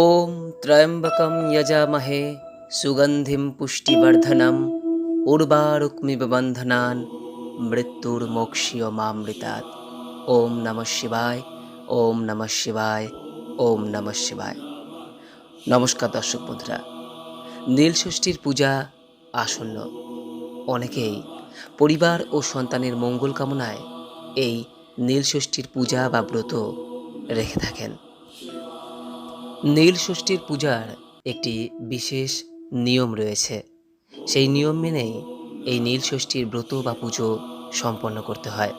ওম ত্রয়ম্বকম যজামহে সুগন্ধিম পুষ্টিবর্ধনম উর্বারুক্মিব বন্ধনান মৃত্যুর মোক্ষীয় মামৃতা ওম নম শিবায় ওম নম শিবায় ওম নম শিবায় নমস্কার দর্শক বন্ধুরা, নীলষষ্ঠীর পূজা আসন্ন। অনেকেই পরিবার ও সন্তানের মঙ্গল কামনায় এই নীলষষ্ঠীর পূজা বা ব্রত রেখে থাকেন। নীল ষষ্ঠীর পূজার একটি বিশেষ নিয়ম রয়েছে। সেই নিয়ম মেনেই এই নীল ষষ্ঠীর ব্রত বা পুজো সম্পন্ন করতে হয়।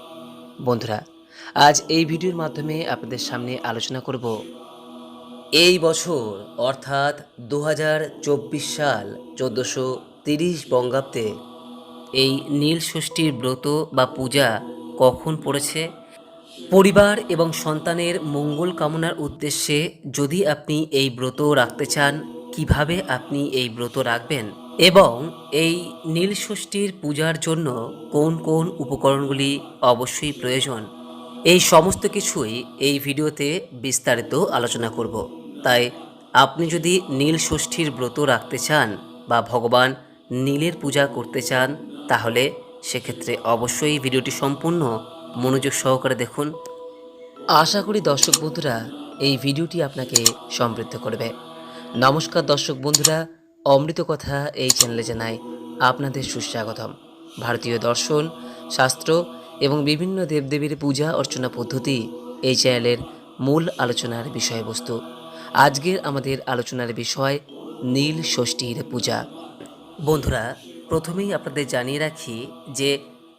বন্ধুরা, আজ এই ভিডিওর মাধ্যমে আপনাদের সামনে আলোচনা করব এই বছর, অর্থাৎ দু হাজার চব্বিশ সাল চোদ্দোশো তিরিশ বঙ্গাব্দে এই নীল ষষ্ঠীর ব্রত বা পূজা কখন পড়েছে পরিবার এবং সন্তানের মঙ্গল কামনার উদ্দেশ্যে যদি আপনি এই ব্রত রাখতে চান, কীভাবে আপনি এই ব্রত রাখবেন? এবং এই নীল ষষ্ঠীর পূজার জন্য কোন কোন উপকরণগুলি অবশ্যই প্রয়োজন? এই সমস্ত কিছুই এই ভিডিওতে বিস্তারিত আলোচনা করব। তাই আপনি যদি নীল ষষ্ঠীর ব্রত রাখতে চান বা ভগবান নীলের পূজা করতে চান, তাহলে সেক্ষেত্রে অবশ্যই ভিডিওটি সম্পূর্ণ মনোযোগ সহকারে দেখুন। আশা করি দর্শক বন্ধুরা, এই ভিডিওটি আপনাকে সমৃদ্ধ করবে। নমস্কার দর্শক বন্ধুরা, অমৃত কথা এই চ্যানেলে জানাই আপনাদের সুস্বাগতম। ভারতীয় দর্শন, শাস্ত্র এবং বিভিন্ন দেবদেবীর পূজা, অর্চনা পদ্ধতি এই চ্যানেলের মূল আলোচনার বিষয়বস্তু। আজকের আমাদের আলোচনার বিষয় নীল ষষ্ঠীর পূজা। বন্ধুরা, প্রথমেই আপনাদের জানিয়ে রাখি যে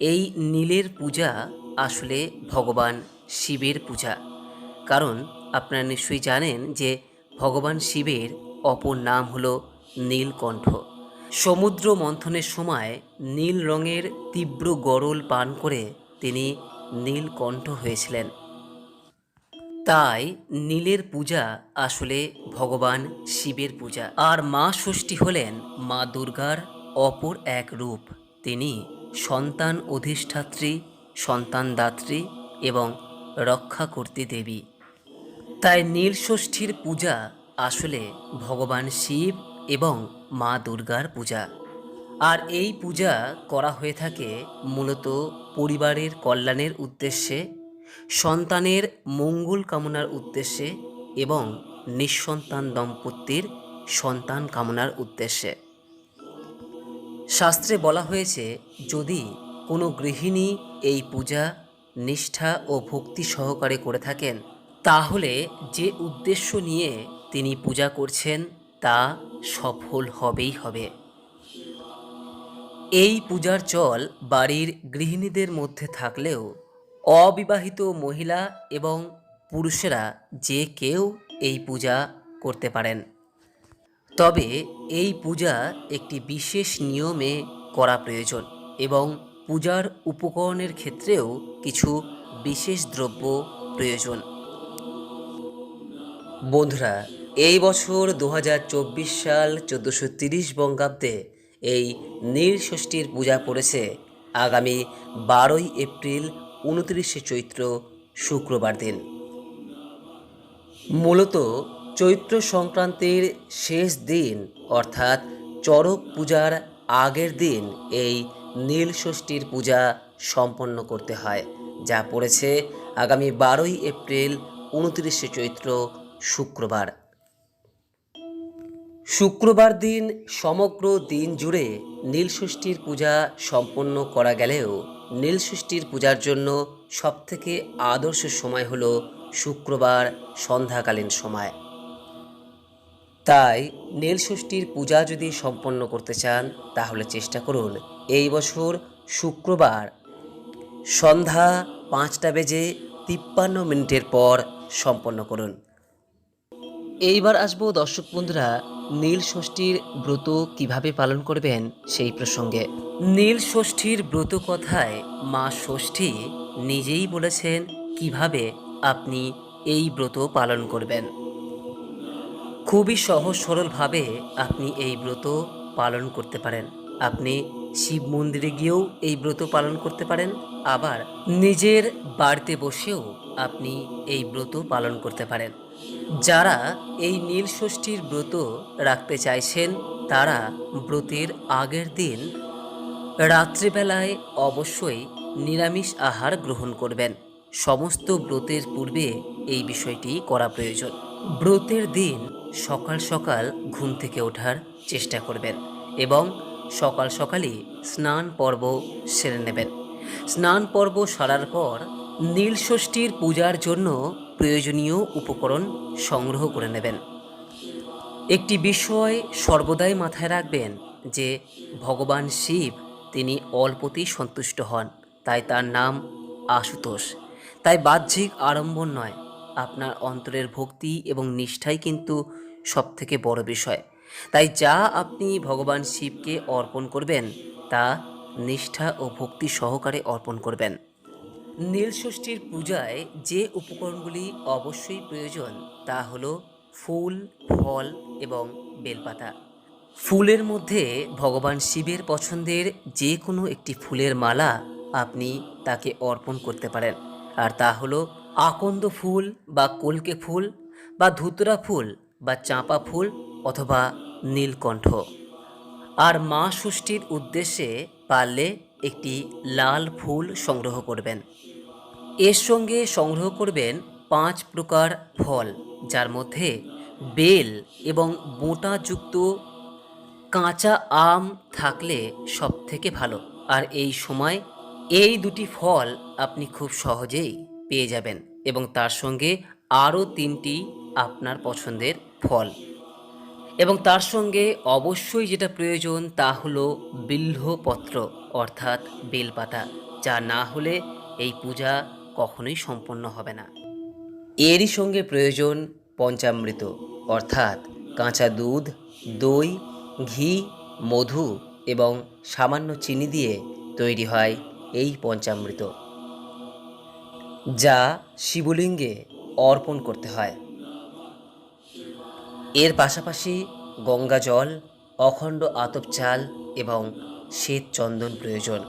এই নীলের পূজা আসলে ভগবান শিবের পূজা। কারণ আপনারা নিশ্চয়ই জানেন যে ভগবান শিবের অপর নাম হলো নীলকণ্ঠ। সমুদ্র মন্থনের সময় নীল রঙের তীব্র গরল পান করে তিনি নীলকণ্ঠ হয়েছিলেন। তাই নীলের পূজা আসলে ভগবান শিবের পূজা। আর মা ষষ্ঠী হলেন মা দুর্গার অপর এক রূপ। তিনি সন্তান অধিষ্ঠাত্রী সন্তানদাত্রী এবং রক্ষাকর্তী দেবী। তাই নীল ষষ্ঠীর পূজা আসলে ভগবান শিব এবং মা দুর্গার পূজা। আর এই পূজা করা হয়ে থাকে মূলত পরিবারের কল্যাণের উদ্দেশ্যে, সন্তানের মঙ্গল কামনার উদ্দেশ্যে এবং নিঃসন্তান দম্পতির সন্তান কামনার উদ্দেশ্যে। শাস্ত্রে বলা হয়েছে, যদি কোনো গৃহিণী এই পূজা, নিষ্ঠা ও ভক্তি সহকারে করে থাকেন। তাহলে যে উদ্দেশ্য নিয়ে তিনি পূজা করছেন, তা সফল হবেই হবে। এই পূজার চল বাড়ির গৃহিণীদের মধ্যে থাকলেও অবিবাহিত মহিলা এবং পুরুষেরা যে কেউ এই পূজা করতে পারেন। তবে এই পূজা একটি বিশেষ নিয়মে করা প্রয়োজন এবং পূজার উপকরণের ক্ষেত্রেও কিছু বিশেষ দ্রব্য প্রয়োজন। বন্ধুরা, এই বছর দু হাজার চব্বিশ সাল চোদ্দোশো তিরিশ বঙ্গাব্দে এই নীলষষ্ঠীর পূজা পড়েছে। আগামী বারোই এপ্রিল উনত্রিশে চৈত্র শুক্রবার দিন। মূলত চৈত্র সংক্রান্তির শেষ দিন, অর্থাৎ চড়ক পূজার আগের দিন এই নীল ষষ্ঠীর পূজা সম্পন্ন করতে হয়, যা পড়েছে আগামী বারোই এপ্রিল উনত্রিশে চৈত্র, শুক্রবার। শুক্রবার দিন সমগ্র দিন জুড়ে নীলষষ্ঠীর পূজা সম্পন্ন করা গেলেও নীলষষ্ঠীর পূজার জন্য সবথেকে আদর্শ সময় হলো শুক্রবার সন্ধ্যাকালীন সময়। তাই নীলষষ্ঠীর পূজা যদি সম্পন্ন করতে চান, তাহলে চেষ্টা করুন এই বছর শুক্রবার সন্ধ্যা পাঁচটা বেজে তিপ্পান্ন মিনিটের পর সম্পন্ন করুন। এইবার আসব দর্শক বন্ধুরা, নীল ষষ্ঠীর ব্রত কীভাবে পালন করবেন সেই প্রসঙ্গে। নীল ষষ্ঠীর ব্রত কথায় মা ষষ্ঠী নিজেই বলেছেন কীভাবে আপনি এই ব্রত পালন করবেন। খুবই সহজ সরলভাবে আপনি এই ব্রত পালন করতে পারেন। আপনি শিব মন্দিরে গিয়েও এই ব্রত পালন করতে পারেন। আবার নিজের বাড়িতে বসেও আপনি এই ব্রত পালন করতে পারেন। যারা এই নীল ষষ্ঠীর ব্রত রাখতে চাইছেন, তারা ব্রতের আগের দিন রাত্রিবেলায় অবশ্যই নিরামিষ আহার গ্রহণ করবেন। সমস্ত ব্রতের পূর্বে এই বিষয়টি করা প্রয়োজন। ব্রতের দিন সকাল সকাল ঘুম থেকে ওঠার চেষ্টা করবেন এবং সকাল সকালই স্নান পর্ব সেরে নেবেন। স্নান পর্ব সারার পর নীল ষষ্ঠীর পূজার জন্য প্রয়োজনীয় উপকরণ সংগ্রহ করে নেবেন। একটি বিষয় সর্বদাই মাথায় রাখবেন যে ভগবান শিব তিনি অল্পতেই সন্তুষ্ট হন, তাই তার নাম আশুতোষ। তাই বাহ্যিক আড়ম্বর নয়, আপনার অন্তরের ভক্তি এবং নিষ্ঠাই কিন্তু সবথেকে বড় বিষয়। তাই যা আপনি ভগবান শিবকে অর্পণ করবেন, তা নিষ্ঠা ও ভক্তি সহকারে অর্পণ করবেন। নীলষষ্ঠীর পূজায় যে উপকরণগুলি অবশ্যই প্রয়োজন, তা হলো ফুল, ফল এবং বেলপাতা। ফুলের মধ্যে ভগবান শিবের পছন্দের যে কোনো একটি ফুলের মালা আপনি তাকে অর্পণ করতে পারেন। আর তা হলো আকন্দ ফুল বা কলকে ফুল বা ধুতরা ফুল বা চাঁপা ফুল অথবা নীলকণ্ঠ। আর মা ষষ্ঠীর উদ্দেশ্যে পারলে একটি লাল ফুল সংগ্রহ করবেন। এর সঙ্গে সংগ্রহ করবেন পাঁচ প্রকার ফল, যার মধ্যে বেল এবং বোঁটাযুক্ত কাঁচা আম থাকলে সব থেকে ভালো। আর এই সময় এই দুটি ফল আপনি খুব সহজেই পেয়ে যাবেন এবং তার সঙ্গে আরও তিনটি আপনার পছন্দের ফল। এবং তার সঙ্গে অবশ্যই যেটা প্রয়োজন তা হলো বিল্লপত্র অর্থাৎ বেলপাতা, যা না হলে এই পূজা কখনোই সম্পন্ন হবে না। এরই সঙ্গে প্রয়োজন পঞ্চামৃত, অর্থাৎ কাঁচা দুধ, দই, ঘি, মধু এবং সামান্য চিনি দিয়ে তৈরি হয় এই পঞ্চামৃত, যা শিবলিঙ্গে অর্পণ করতে হয়। এর পাশাপাশি গঙ্গা জল, অখণ্ড আতপ চাল এবং শ্বেত চন্দন প্রয়োজন।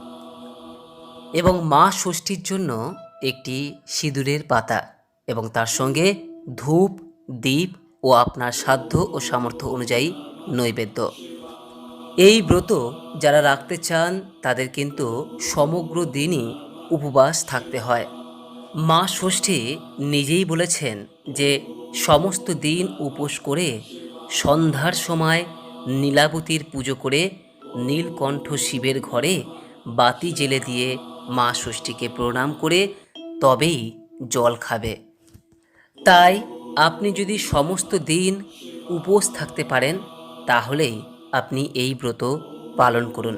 এবং মা ষষ্ঠীর জন্য একটি সিঁদুরের পাতা এবং তার সঙ্গে ধূপ দ্বীপ ও আপনার সাধ্য ও সামর্থ্য অনুযায়ী নৈবেদ্য। এই ব্রত যারা রাখতে চান, তাদের কিন্তু সমগ্র দিনই উপবাস থাকতে হয়। মা ষষ্ঠী নিজেই বলেছেন যে সমস্ত দিন উপোস করে সন্ধ্যার সময় নীলাবতীর পুজো করে নীলকণ্ঠ শিবের ঘরে বাতি জেলে দিয়ে মা ষষ্ঠীকে প্রণাম করে তবেই জল খাবে। তাই আপনি যদি সমস্ত দিন উপোস থাকতে পারেন, তাহলেই আপনি এই ব্রত পালন করুন।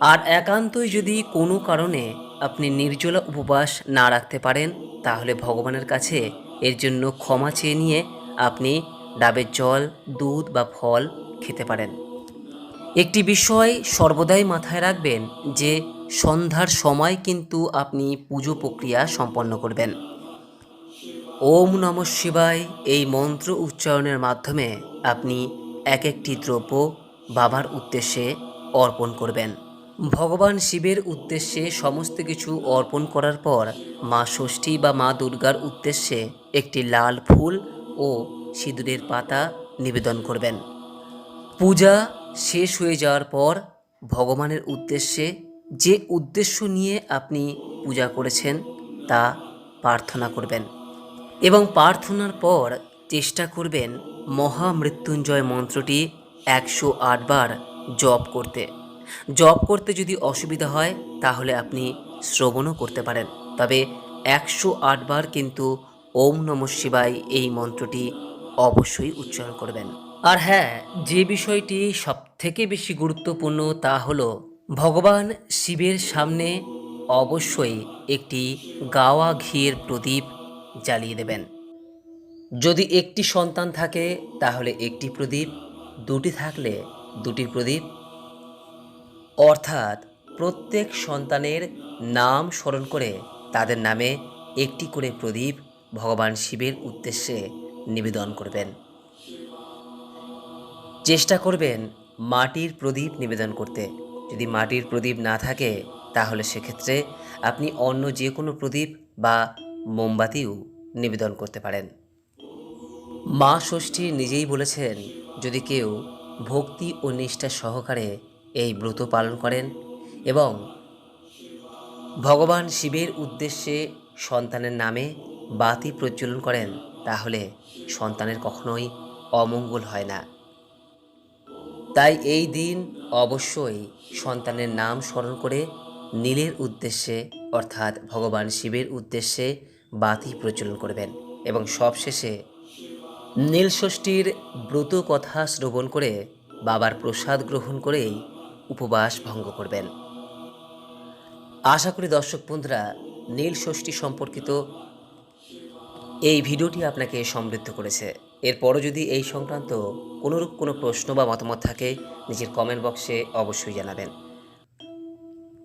আর একান্তই যদি কোনো কারণে আপনি নির্জলা উপবাস না রাখতে পারেন, তাহলে ভগবানের কাছে এর জন্য ক্ষমা চেয়ে নিয়ে আপনি ডাবের জল, দুধ বা ফল খেতে পারেন। একটি বিষয় সর্বদাই মাথায় রাখবেন যে, সন্ধ্যার সময় কিন্তু আপনি পুজো প্রক্রিয়া সম্পন্ন করবেন। ওম নম শিবায় এই মন্ত্র উচ্চারণের মাধ্যমে আপনি এক একটি দ্রব্য বাবার উদ্দেশ্যে অর্পণ করবেন। ভগবান শিবের উদ্দেশ্যে সমস্ত কিছু অর্পণ করার পর মা ষষ্ঠী বা মা দুর্গার উদ্দেশ্যে একটি লাল ফুল ও সিঁদুরের পাতা নিবেদন করবেন। পূজা শেষ হয়ে যাওয়ার পর ভগবানের উদ্দেশ্যে যে উদ্দেশ্য নিয়ে আপনি পূজা করেছেন তা প্রার্থনা করবেন এবং প্রার্থনার পর চেষ্টা করবেন মহামৃত্যুঞ্জয় মন্ত্রটি একশো আটবার জপ করতে। জপ করতে যদি অসুবিধা হয়, তাহলে আপনি শ্রবণও করতে পারেন। তবে একশো আটবার কিন্তু ওম নম শিবায় এই মন্ত্রটি অবশ্যই উচ্চারণ করবেন। আর হ্যাঁ যে বিষয়টি সবথেকে বেশি গুরুত্বপূর্ণ তা হলো, ভগবান শিবের সামনে অবশ্যই একটি গাওয়া ঘিয়ের প্রদীপ জ্বালিয়ে দেবেন। যদি একটি সন্তান থাকে, তাহলে একটি প্রদীপ, দুটি থাকলে দুটি প্রদীপ অর্থাৎ প্রত্যেক সন্তানের নাম স্মরণ করে তাদের নামে একটি করে প্রদীপ ভগবান শিবের উদ্দেশ্যে নিবেদন করবেন। চেষ্টা করবেন মাটির প্রদীপ নিবেদন করতে। যদি মাটির প্রদীপ না থাকে, তাহলে সেক্ষেত্রে আপনি অন্য যে কোনো প্রদীপ বা মোমবাতিও নিবেদন করতে পারেন। মা ষষ্ঠী নিজেই বলেছেন, যদি কেউ ভক্তি ও নিষ্ঠা সহকারে এই ব্রত পালন করেন এবং ভগবান শিবের উদ্দেশ্যে সন্তানের নামে বাতি প্রজ্বলন করেন, তাহলে সন্তানের কখনোই অমঙ্গল হয় না। তাই এই দিন অবশ্যই সন্তানের নাম স্মরণ করে নীলের উদ্দেশ্যে, অর্থাৎ ভগবান শিবের উদ্দেশ্যে বাতি প্রচলন করবেন এবং সবশেষে নীলষষ্ঠীর ব্রত কথা শ্রবণ করে বাবার প্রসাদ গ্রহণ করেই উপবাস ভঙ্গ করবেন। আশা করি দর্শক বন্ধুরা, নীল ষষ্ঠী সম্পর্কিত এই ভিডিওটি আপনাকে সমৃদ্ধ করেছে। এরপরও যদি এই সংক্রান্ত কোনোরূপ কোনো প্রশ্ন বা মতামত থাকে, নিজের কমেন্ট বক্সে অবশ্যই জানাবেন।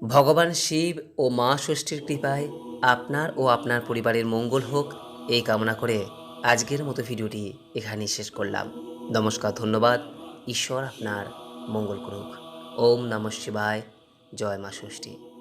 ভগবান শিব ও মা ষষ্ঠীর কৃপায় আপনার ও আপনার পরিবারের মঙ্গল হোক, এই কামনা করে আজকের মতো ভিডিওটি এখানেই শেষ করলাম। নমস্কার, ধন্যবাদ। ঈশ্বর আপনার মঙ্গল করুক। ওম নম শিবায়। জয় মা ষষ্ঠী।